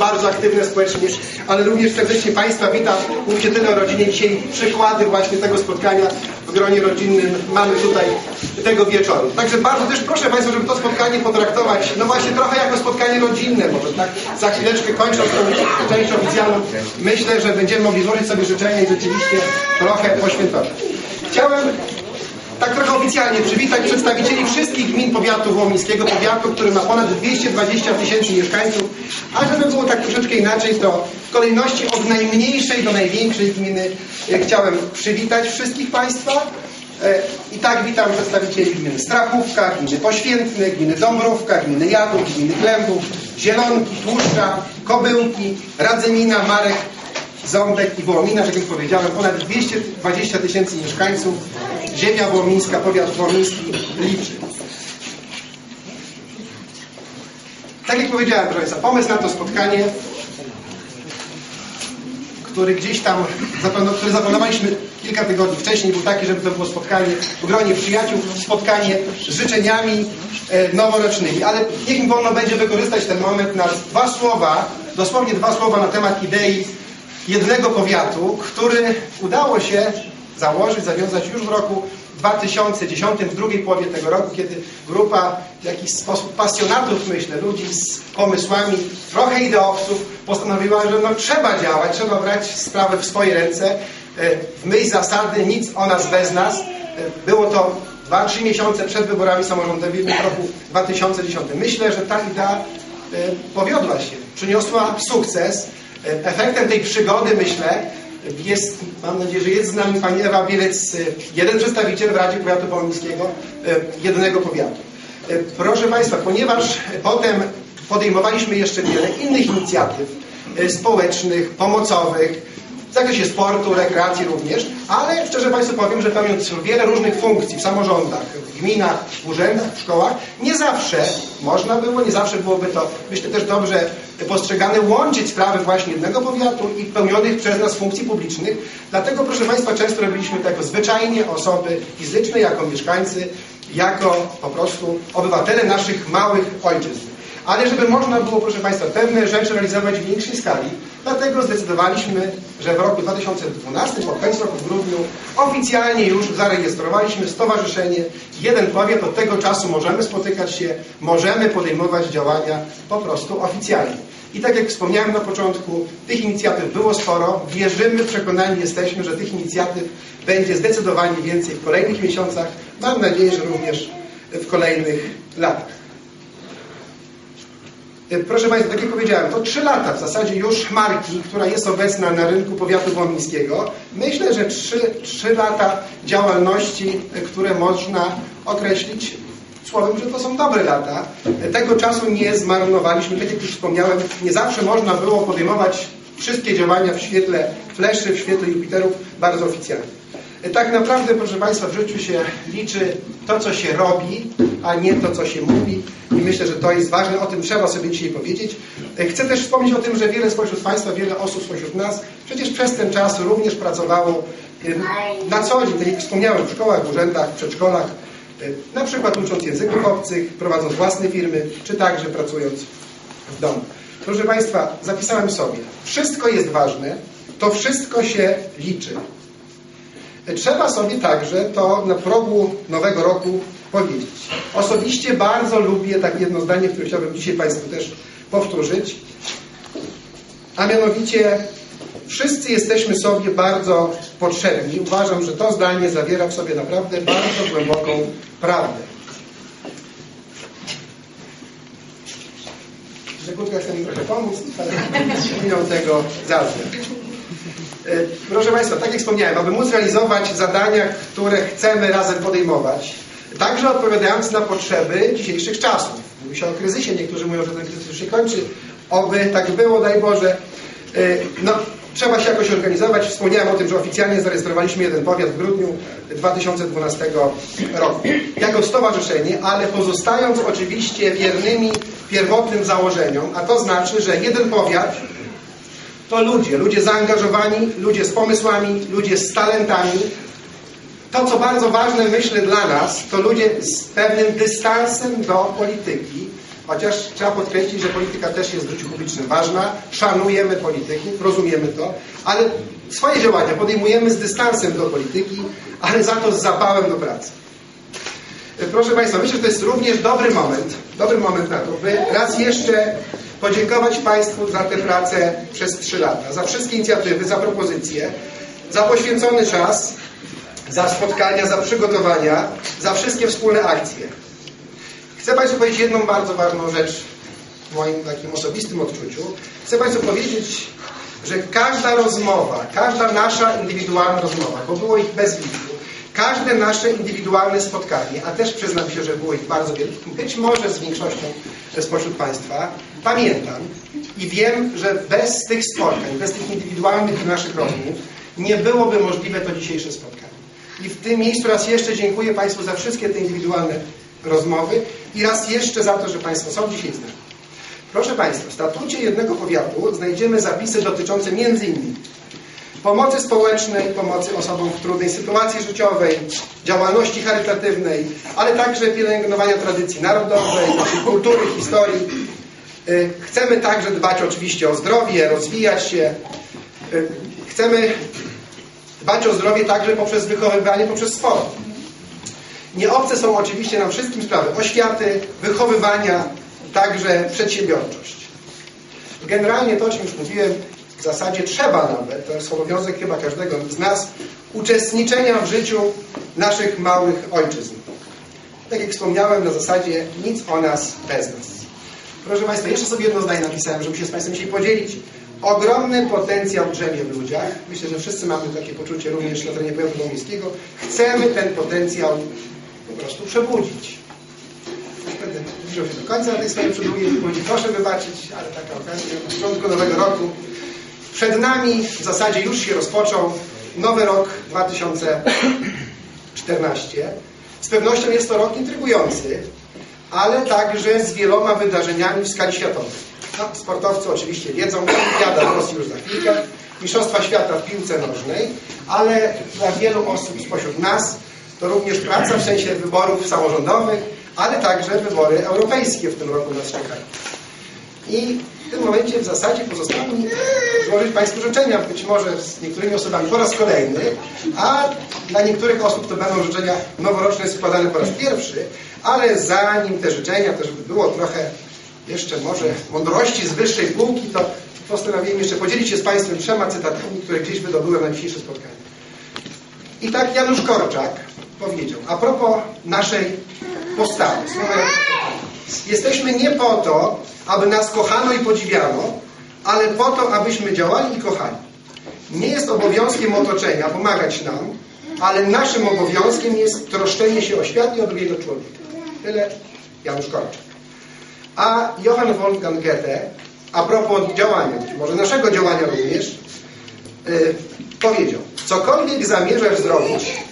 bardzo aktywne społecznie, ale również serdecznie Państwa witam. Mówicie tyle o rodzinie. Dzisiaj przykłady właśnie tego spotkania w gronie rodzinnym mamy tutaj tego wieczoru. Także bardzo też proszę Państwa, żeby to spotkanie potraktować, no właśnie trochę jako spotkanie rodzinne, bo tak za chwileczkę kończąc tą część oficjalną, myślę, że będziemy mogli złożyć sobie życzenia i rzeczywiście trochę poświętować. Chciałem tak trochę oficjalnie przywitać przedstawicieli wszystkich gmin powiatu wołomińskiego, powiatu, który ma ponad 220 tysięcy mieszkańców, a żeby było tak troszeczkę inaczej, to w kolejności od najmniejszej do największej gminy e, chciałem przywitać wszystkich Państwa. E, I tak witam przedstawicieli gminy Strachówka, gminy Poświętne, gminy Dąbrówka, gminy Jadów, gminy Klębów, Zielonki, Tłuszcza, Kobyłki, Radzymina, Marek, Ząbek i Wołomina, tak jak powiedziałem, ponad 220 tysięcy mieszkańców. Ziemia wołomińska, powiat wołomiński liczy. Tak jak powiedziałem, proszę Państwa, pomysł na to spotkanie, który gdzieś tam, który zaplanowaliśmy kilka tygodni wcześniej, był taki, żeby to było spotkanie w gronie przyjaciół, spotkanie z życzeniami e, noworocznymi. Ale niech mi wolno będzie wykorzystać ten moment na dwa słowa, dosłownie dwa słowa na temat idei jednego powiatu, który udało się założyć, zawiązać już w roku 2010, w drugiej połowie tego roku, kiedy grupa w jakiś sposób pasjonatów, myślę, ludzi z pomysłami, trochę ideowców, postanowiła, że no, trzeba działać, trzeba brać sprawę w swoje ręce, e, w myśl zasady nic o nas bez nas. E, Było to 2-3 miesiące przed wyborami samorządowymi w roku 2010. Myślę, że ta idea e, powiodła się, przyniosła sukces. Efektem tej przygody, myślę, jest, mam nadzieję, że jest z nami pani Ewa Bielec, e, jeden przedstawiciel w Radzie Powiatu Wołomińskiego, e, jednego powiatu. E, Proszę Państwa, ponieważ potem podejmowaliśmy jeszcze wiele innych inicjatyw społecznych, pomocowych, w zakresie sportu, rekreacji również, ale szczerze Państwu powiem, że pełniąc wiele różnych funkcji w samorządach, gminach, urzędach, szkołach, nie zawsze można było, nie zawsze byłoby to, myślę też dobrze postrzegane, łączyć sprawy właśnie jednego powiatu i pełnionych przez nas funkcji publicznych. Dlatego, proszę Państwa, często robiliśmy to jako zwyczajnie osoby fizyczne, jako mieszkańcy, jako po prostu obywatele naszych małych ojczyzn. Ale żeby można było, proszę Państwa, pewne rzeczy realizować w większej skali, dlatego zdecydowaliśmy, że w roku 2012, pod koniec roku w grudniu, oficjalnie już zarejestrowaliśmy stowarzyszenie Jeden Powiat. Od tego czasu możemy spotykać się, możemy podejmować działania po prostu oficjalnie. I tak jak wspomniałem na początku, tych inicjatyw było sporo. Wierzymy, przekonani jesteśmy, że tych inicjatyw będzie zdecydowanie więcej w kolejnych miesiącach. Mam nadzieję, że również w kolejnych latach. E, Proszę Państwa, tak jak powiedziałem, to trzy lata w zasadzie już marki, która jest obecna na rynku powiatu wołomińskiego. Myślę, że trzy, trzy lata działalności, e, które można określić słowem, że to są dobre lata. E, Tego czasu nie zmarnowaliśmy. Tak jak już wspomniałem, nie zawsze można było podejmować wszystkie działania w świetle fleszy, w świetle Jupiterów bardzo oficjalnie. Tak naprawdę, proszę Państwa, w życiu się liczy to, co się robi, a nie to, co się mówi. I myślę, że to jest ważne, o tym trzeba sobie dzisiaj powiedzieć. Chcę też wspomnieć o tym, że wiele spośród Państwa, wiele osób spośród nas przecież przez ten czas również pracowało na co dzień, tak jak wspomniałem, w szkołach, urzędach, przedszkolach, e, na przykład ucząc języków obcych, prowadząc własne firmy, czy także pracując w domu. Proszę Państwa, zapisałem sobie, wszystko jest ważne, to wszystko się liczy. Trzeba sobie także to na progu nowego roku powiedzieć. Osobiście bardzo lubię takie jedno zdanie, które chciałbym dzisiaj Państwu też powtórzyć. A mianowicie wszyscy jesteśmy sobie bardzo potrzebni. Uważam, że to zdanie zawiera w sobie naprawdę bardzo głęboką prawdę. Sekundkę, chcę mi trochę pomóc, ale minął tego zazwyczaj. E, Proszę Państwa, tak jak wspomniałem, aby móc realizować zadania, które chcemy razem podejmować, także odpowiadając na potrzeby dzisiejszych czasów. Mówi się o kryzysie, niektórzy mówią, że ten kryzys już się kończy. Oby tak było, daj Boże. E, No, trzeba się jakoś organizować. Wspomniałem o tym, że oficjalnie zarejestrowaliśmy jeden powiat w grudniu 2012 roku. Jako stowarzyszenie, ale pozostając oczywiście wiernymi pierwotnym założeniom, a to znaczy, że jeden powiat to ludzie, ludzie zaangażowani, ludzie z pomysłami, ludzie z talentami. To, co bardzo ważne, myślę, dla nas, to ludzie z pewnym dystansem do polityki chociaż trzeba podkreślić, że polityka też jest w życiu publicznym ważna, szanujemy polityki, rozumiemy to, ale swoje działania podejmujemy z dystansem do polityki, ale za to z zapałem do pracy. Proszę Państwa, myślę, że to jest również dobry moment, dobry moment na to, by raz jeszcze podziękować Państwu za tę pracę przez trzy lata, za wszystkie inicjatywy, za propozycje, za poświęcony czas, za spotkania, za przygotowania, za wszystkie wspólne akcje. Chcę Państwu powiedzieć jedną bardzo ważną rzecz w moim takim osobistym odczuciu. Chcę Państwu powiedzieć, że każda rozmowa, każda nasza indywidualna rozmowa, bo było ich bez liczby, każde nasze indywidualne spotkanie, a też przyznam się, że było ich bardzo wiele, być może z większością spośród Państwa, pamiętam i wiem, że bez tych spotkań, bez tych indywidualnych naszych rozmów nie byłoby możliwe to dzisiejsze spotkanie. I w tym miejscu raz jeszcze dziękuję Państwu za wszystkie te indywidualne rozmowy i raz jeszcze za to, że Państwo są dzisiaj z nami. Proszę Państwa, w statucie jednego powiatu znajdziemy zapisy dotyczące między innymi pomocy społecznej, pomocy osobom w trudnej sytuacji życiowej, działalności charytatywnej, ale także pielęgnowania tradycji narodowej, naszej kultury, historii. Y, Chcemy także dbać oczywiście o zdrowie, rozwijać się. Y, Chcemy dbać o zdrowie także poprzez wychowywanie, poprzez sport. Nieobce są oczywiście nam wszystkim sprawy oświaty, wychowywania, także przedsiębiorczość. Generalnie to, o czym już mówiłem, w zasadzie trzeba nawet, to jest obowiązek chyba każdego z nas, uczestniczenia w życiu naszych małych ojczyzn. Tak jak wspomniałem, na zasadzie nic o nas bez nas. Proszę Państwa, jeszcze sobie jedno zdanie napisałem, żeby się z Państwem dzisiaj podzielić. Ogromny potencjał drzemie w ludziach. Myślę, że wszyscy mamy takie poczucie również na terenie powiatu domiejskiego. Chcemy ten potencjał po prostu przebudzić. Będę zbliżał się do końca tej swojej przedługiej. Proszę wybaczyć, ale taka okazja na początku nowego roku. Przed nami w zasadzie już się rozpoczął nowy rok 2014. Z pewnością jest to rok intrygujący, ale także z wieloma wydarzeniami w skali światowej. No, sportowcy oczywiście wiedzą, olimpiada w Rosji już za chwilkę, Mistrzostwa Świata w piłce nożnej, ale dla wielu osób spośród nas to również praca w sensie wyborów samorządowych, ale także wybory europejskie w tym roku nas czekają. I w tym momencie w zasadzie pozostało mi złożyć Państwu życzenia, być może z niektórymi osobami po raz kolejny, a dla niektórych osób to będą życzenia noworoczne składane po raz pierwszy, ale zanim te życzenia, to żeby było trochę jeszcze może mądrości z wyższej półki, to postanowiłem jeszcze podzielić się z Państwem trzema cytatami, które gdzieś wydobyłem na dzisiejsze spotkanie. I tak Janusz Korczak powiedział, a propos naszej postawy, słowa. Jesteśmy nie po to, aby nas kochano i podziwiano, ale po to, abyśmy działali i kochali. Nie jest obowiązkiem otoczenia pomagać nam, ale naszym obowiązkiem jest troszczenie się o świat i o drugiego człowieka. Tyle Janusz Korczak. A Johann Wolfgang Goethe, a propos działania, może naszego działania również, yy, powiedział, cokolwiek zamierzasz zrobić,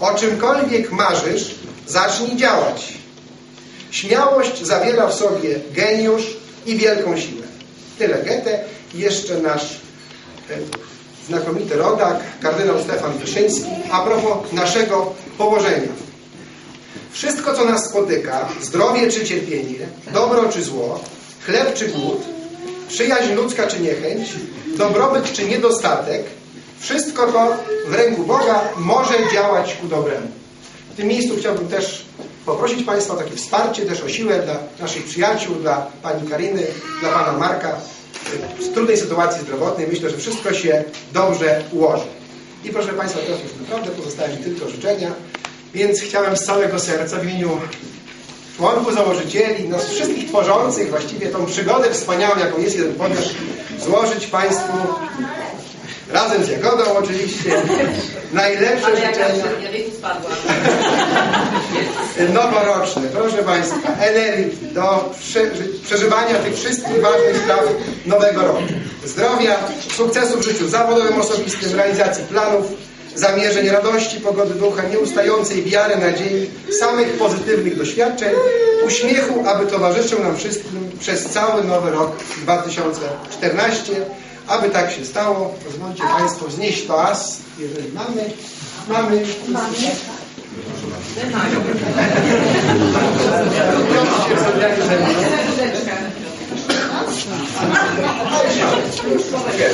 o czymkolwiek marzysz, zacznij działać. Śmiałość zawiera w sobie geniusz i wielką siłę. Tyle Goethe. Jeszcze nasz e, znakomity rodak, kardynał Stefan Wyszyński, a propos naszego położenia. Wszystko, co nas spotyka, zdrowie czy cierpienie, dobro czy zło, chleb czy głód, przyjaźń ludzka czy niechęć, dobrobyt czy niedostatek, wszystko to w ręku Boga może działać ku dobremu. W tym miejscu chciałbym też poprosić Państwa o takie wsparcie, też o siłę dla naszych przyjaciół, dla Pani Kariny, dla Pana Marka w trudnej sytuacji zdrowotnej. Myślę, że wszystko się dobrze ułoży. I proszę Państwa, teraz już naprawdę pozostają mi tylko życzenia, więc chciałem z całego serca w imieniu członków założycieli, nas wszystkich tworzących właściwie tą przygodę wspaniałą, jaką jest jeden podmiot, złożyć Państwu razem z Jagodą oczywiście najlepsze Ale życzenia spadła. noworoczne, proszę Państwa, energii do przeży przeżywania tych wszystkich ważnych spraw nowego roku. Zdrowia, sukcesu w życiu zawodowym, osobistym, realizacji planów, zamierzeń, radości, pogody ducha, nieustającej wiary, nadziei, samych pozytywnych doświadczeń, uśmiechu, aby towarzyszył nam wszystkim przez cały nowy rok 2014. Aby tak się stało, pozwólcie Państwo znieść pas, jeżeli mamy. Mamy. Mamy. Proszę sobie